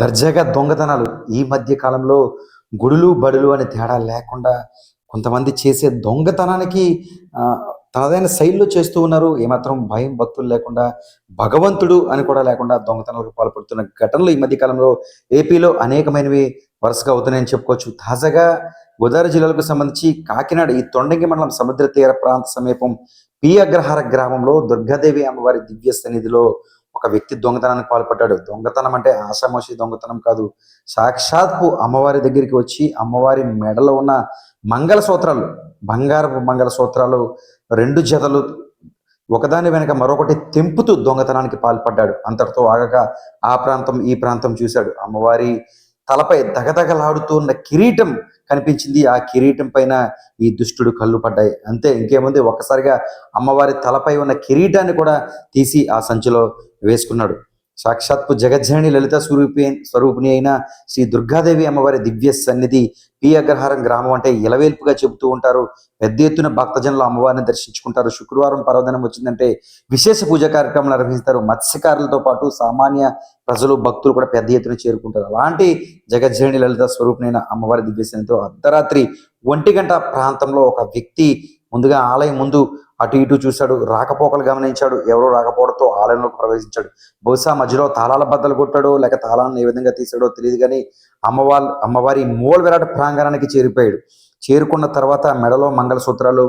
దర్జాగా దొంగతనాలు. ఈ మధ్య కాలంలో గుడులు బడులు అనే తేడా లేకుండా కొంతమంది చేసే దొంగతనానికి ఆ, తనదైన శైలిలో చేస్తూ ఉన్నారు. ఏమాత్రం భయం భక్తులు లేకుండా భగవంతుడు అని కూడా లేకుండా దొంగతనాలకు పాల్పడుతున్న ఘటనలు ఈ మధ్య కాలంలో ఏపీలో అనేకమైనవి వరుసగా అవుతున్నాయని చెప్పుకోవచ్చు. తాజాగా గోదావరి జిల్లాలకు సంబంధించి కాకినాడ ఈ తొండంగి మండలం సముద్ర తీర ప్రాంత సమీపం పి అగ్రహార గ్రామంలో దుర్గాదేవి అమ్మవారి దివ్య సన్నిధిలో ఒక వ్యక్తి దొంగతనానికి పాల్పడ్డాడు. దొంగతనం అంటే ఆషామాషి దొంగతనం కాదు. సాక్షాత్తు అమ్మవారి దగ్గరికి వచ్చి అమ్మవారి మెడలో ఉన్న మంగళ సూత్రాలు బంగారపు మంగళ సూత్రాలు రెండు జతలు ఒకదాని వెనక మరొకటి తెంపుతూ దొంగతనానికి పాల్పడ్డాడు. అంతటితో ఆగక ఆ ప్రాంతం ఈ ప్రాంతం చూశాడు. అమ్మవారి తలపై దగదగలాడుతున్న కిరీటం కనిపించింది. ఆ కిరీటం పైన ఈ దుష్టుడు కళ్ళు పడ్డాయి. అంతే ఇంకేముంది ఒక్కసారిగా అమ్మవారి తలపై ఉన్న కిరీటాన్ని కూడా తీసి ఆ సంచిలో వేసుకున్నాడు. సాక్షాత్తు జగజ్జనని లలిత స్వరూపి స్వరూపిణి అయిన శ్రీ దుర్గాదేవి అమ్మవారి దివ్య సన్నిధి పి అగ్రహారం గ్రామం అంటే ఇలవేల్పుగా చెబుతూ ఉంటారు. పెద్ద ఎత్తున భక్తజనులు అమ్మవారిని దర్శించుకుంటారు. శుక్రవారం పర్వదినం వచ్చిందంటే విశేష పూజ కార్యక్రమాలు నిర్వహిస్తారు. మత్స్యకారులతో పాటు సామాన్య ప్రజలు భక్తులు కూడా పెద్ద ఎత్తున చేరుకుంటారు. అలాంటి జగజ్జనని లలిత స్వరూపిణైన అమ్మవారి దివ్య సన్నిధితో అర్ధరాత్రి ఒంటి గంట ప్రాంతంలో ఒక వ్యక్తి ముందుగా ఆలయం ముందు అటు ఇటు చూశాడు రాకపోకలు గమనించాడు ఎవరో రాకపోవడంతో ఆలయంలోకి ప్రవేశించాడు. బహుశా మధ్యలో తాళాల బద్దలు కొట్టాడో లేక తాళాలను ఏ విధంగా తీసాడో తెలియదు కానీ అమ్మవారి అమ్మవారి మూల విరాట ప్రాంగణానికి చేరిపోయాడు. చేరుకున్న తర్వాత మెడలో మంగళసూత్రాలు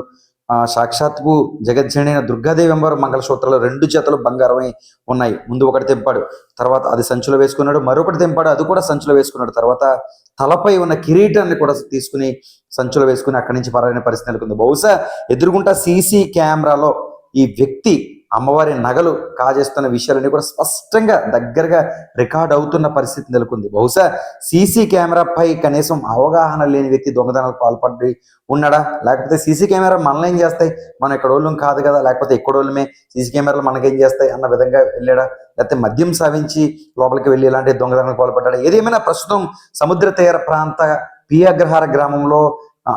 ఆ, సాక్షాత్కు జగజ్జనైన దుర్గాదేవి అమ్మవారు మంగళసూత్రాలు రెండు జతలు బంగారమై ఉన్నాయి. ముందు ఒకటి తెంపాడు తర్వాత అది సంచులో వేసుకున్నాడు మరొకటి తెంపాడు అది కూడా సంచులో వేసుకున్నాడు. తర్వాత తలపై ఉన్న కిరీటాన్ని కూడా తీసుకుని సంచులు వేసుకుని అక్కడి నుంచి పరారైన పరిస్థితి నెలకొంది. బహుశా ఎదురుగుంటా సీసీ కెమెరాలో ఈ వ్యక్తి అమ్మవారి నగలు కాజేస్తున్న విషయాలన్నీ కూడా స్పష్టంగా దగ్గరగా రికార్డ్ అవుతున్న పరిస్థితి నెలకొంది. బహుశా సీసీ కెమెరాపై కనీసం అవగాహన లేని వ్యక్తి దొంగతనాలకు పాల్పడి ఉన్నాడా? లేకపోతే సీసీ కెమెరా మనల్ని ఏం చేస్తాయి? మనం ఎక్కడోళ్ళం కాదు కదా? లేకపోతే ఎక్కడోళ్ళమే సీసీ కెమెరాలు మనకేం చేస్తాయి అన్న విధంగా వెళ్ళాడా? లేకపోతే మద్యం సావించి లోపలికి వెళ్ళి ఇలాంటి దొంగతనాలకు పాల్పడ్డాడా? ఏదేమైనా ప్రస్తుతం సముద్ర తీర ప్రాంత పి అగ్రహార గ్రామంలో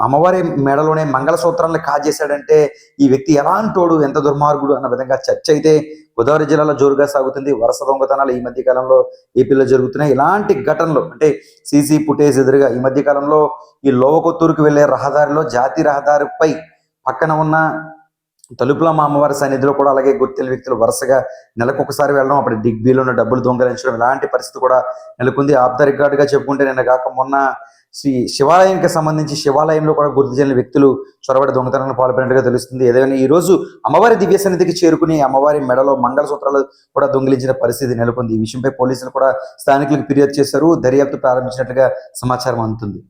అమ్మవారి మెడలోనే మంగళసూత్రాలను కాజేశాడంటే ఈ వ్యక్తి ఎలాంటోడు ఎంత దుర్మార్గుడు అన్న విధంగా చర్చ అయితే గోదావరి జిల్లాలో జోరుగా సాగుతుంది. వరుస దొంగతనాలు ఈ మధ్య కాలంలో ఏపీలో జరుగుతున్నాయి. ఇలాంటి ఘటనలు అంటే సీసీ ఫుటేజ్ ఎదురుగా ఈ మధ్య కాలంలో ఈ లోవకొత్తూరుకు వెళ్ళే రహదారిలో జాతి రహదారిపై పక్కన ఉన్న తలుపులమ్మ అమ్మవారి సన్నిధిలో కూడా అలాగే గుర్తిన వ్యక్తులు వరుసగా నెలకొకసారి వెళ్ళడం అప్పుడు డిగ్బీలో ఉన్న డబ్బులు దొంగలించడం ఇలాంటి పరిస్థితి కూడా నెలకొంది. ఆఫ్ చెప్పుకుంటే నిన్న కాక మొన్న శ్రీ శివాలయానికి సంబంధించి శివాలయంలో కూడా గుర్తు చెందిన వ్యక్తులు చొరబడి దొంగతనానికి పాల్పడినట్టుగా తెలుస్తుంది. ఏదైనా ఈ రోజు అమ్మవారి దివ్య సన్నిధికి చేరుకుని అమ్మవారి మెడలో మంగళసూత్రాలు కూడా దొంగిలించిన పరిస్థితి నెలకొంది. ఈ విషయంపై పోలీసులు కూడా స్థానికులకు ఫిర్యాదు చేశారు. దర్యాప్తు ప్రారంభించినట్లుగా సమాచారం అందుతుంది.